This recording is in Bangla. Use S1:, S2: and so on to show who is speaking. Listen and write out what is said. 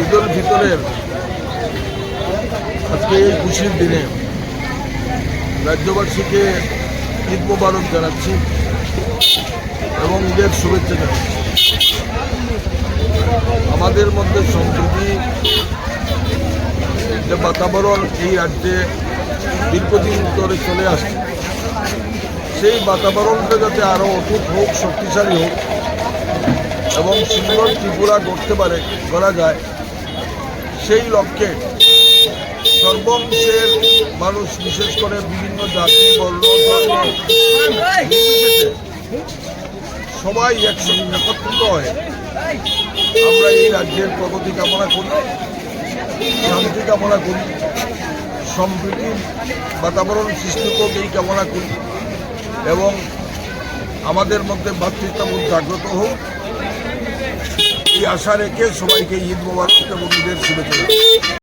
S1: ঈদুল ভিতরের আজকে এই খুশির দিনে রাজ্যবাসীকে ঈদ মোবারক জানাচ্ছি এবং ঈদের শুভেচ্ছা জানাচ্ছি। আমাদের মধ্যে সম্প্রতি যে বাতাবরণ এই রাজ্যে দীর্ঘদিন ধরে চলে আসছে। সেই বাতাবরণটা যাতে আরও অটুট হোক, শক্তিশালী হোক এবং সুন্দর ত্রিপুরা করতে পারে করা যায়, সেই লক্ষ্যে সর্বংশের মানুষ, বিশেষ করে বিভিন্ন জাতি বর্ণ সবাই একসঙ্গে একত্রিত হয় আমরা এই রাজ্যের প্রগতি কামনা করি, শান্তি কামনা করি, সম্প্রীতির বাতাবরণ সৃষ্টি এই কামনা করি। এবং আমাদের মধ্যে ভাতৃত্ববোধ জাগ্রত হোক এই আশা রেখে সবাইকে ঈদ মোবারক এবং ঈদের শুভেচ্ছা।